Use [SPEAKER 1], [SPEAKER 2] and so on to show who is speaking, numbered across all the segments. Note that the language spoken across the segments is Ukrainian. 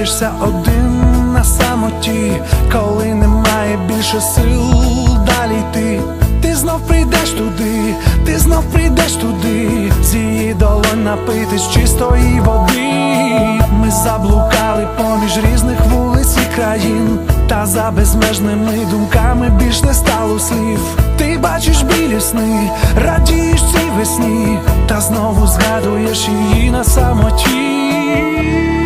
[SPEAKER 1] залишаєшся один на самоті, коли немає більше сил далі йти. Ти знов прийдеш туди, ти знов прийдеш туди, з долонь напитись чистої води. Ми заблукали поміж різних вулиць і країн, та за безмежними думками більш не стало слів. Ти бачиш білі сни, радієш цій весні, та знову згадуєш її на самоті.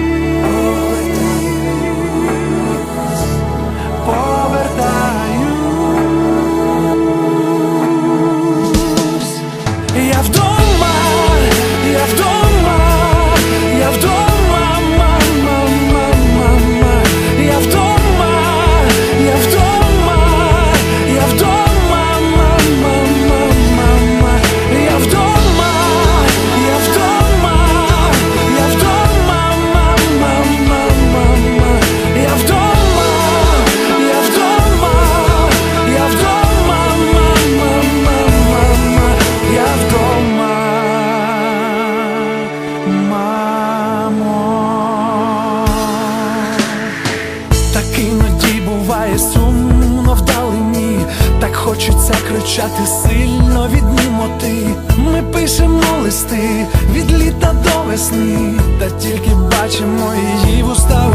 [SPEAKER 1] Кричати сильно від німоти. Ми пишемо листи від літа до весни, та тільки бачимо її уста